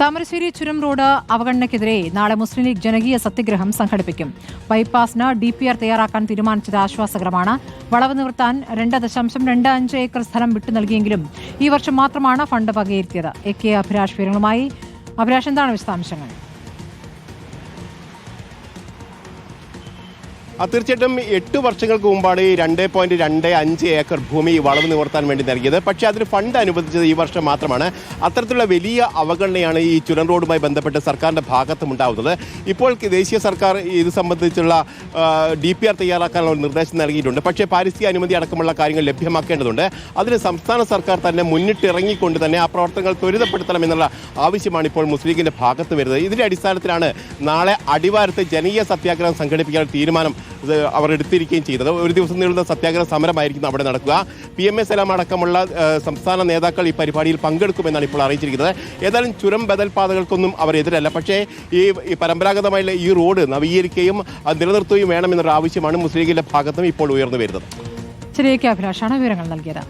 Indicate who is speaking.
Speaker 1: താമരശ്ശേരി ചുരം റോഡ് അവഗണനയ്ക്കെതിരെ നാളെ മുസ്ലിം ലീഗ് ജനകീയ സത്യഗ്രഹം സംഘടിപ്പിക്കും. ബൈപ്പാസിന് ഡി പി ആർ തയ്യാറാക്കാൻ തീരുമാനിച്ചത് ആശ്വാസകരമാണ്. വളവ് നിവർത്താൻ രണ്ട് ദശാംശം രണ്ട് അഞ്ച് ഏക്കർ സ്ഥലം വിട്ടു നൽകിയെങ്കിലും ഈ വർഷം മാത്രമാണ് ഫണ്ട് വകയിരുത്തിയത്. എ കെ അഭിലാഷ് വിവരങ്ങളുമായി അഭിലാഷ് എന്താണ് വിശദാംശങ്ങൾ?
Speaker 2: തീർച്ചയായിട്ടും എട്ട് വർഷങ്ങൾക്ക് മുമ്പാണ് ഈ രണ്ട് പോയിന്റ് രണ്ട് അഞ്ച് ഏക്കർ ഭൂമി വളവ് നിവർത്താൻ വേണ്ടി നൽകിയത്. പക്ഷേ അതിന് ഫണ്ട് അനുവദിച്ചത് ഈ വർഷം മാത്രമാണ്. അത്തരത്തിലുള്ള വലിയ അവഗണനയാണ് ഈ ചുരം റോഡുമായി ബന്ധപ്പെട്ട് സർക്കാരിന്റെ ഭാഗത്തും ഉണ്ടാവുന്നത്. ഇപ്പോൾ ദേശീയ സർക്കാർ ഇത് സംബന്ധിച്ചുള്ള ഡി പി ആർ തയ്യാറാക്കാനുള്ള നിർദ്ദേശം നൽകിയിട്ടുണ്ട്. പക്ഷേ പാരിസ്ഥിതിക അനുമതി അടക്കമുള്ള കാര്യങ്ങൾ ലഭ്യമാക്കേണ്ടതുണ്ട്. അതിന് സംസ്ഥാന സർക്കാർ തന്നെ മുന്നിട്ടിറങ്ങിക്കൊണ്ട് തന്നെ ആ പ്രവർത്തനങ്ങൾ ത്വരിതപ്പെടുത്തണം എന്നുള്ള ആവശ്യമാണ് ഇപ്പോൾ മുസ്ലിം ലീഗിന്റെ ഭാഗത്ത് വരുന്നത്. ഇതിന്റെ അടിസ്ഥാനത്തിലാണ് നാളെ അടിവാരത്ത് ജനകീയ സത്യാഗ്രഹം സംഘടിപ്പിക്കാൻ തീരുമാനം അവർ എടുത്തിരിക്കുകയും ചെയ്തത്. ഒരു ദിവസം നീളുന്ന സത്യാഗ്രഹ സമരമായിരിക്കും അവിടെ നടക്കുക. പി എം എ സലാം അടക്കമുള്ള സംസ്ഥാന നേതാക്കൾ ഈ പരിപാടിയിൽ പങ്കെടുക്കുമെന്നാണ് ഇപ്പോൾ അറിയിച്ചിരിക്കുന്നത്. ഏതായാലും ചുരം ബദൽ പാതകൾക്കൊന്നും അവർ എതിരല്ല. പക്ഷേ ഈ ഈ പരമ്പരാഗതമായുള്ള ഈ റോഡ് നവീകരിക്കുകയും നിലനിർത്തുകയും വേണമെന്നൊരു ആവശ്യമാണ് മുസ്ലിം ലീഗിന്റെ ഭാഗത്തും ഇപ്പോൾ ഉയർന്നു വരുന്നത്.
Speaker 1: ശരിയൊക്കെ അഭിലാഷാണ് വിവരങ്ങൾ നൽകിയത്.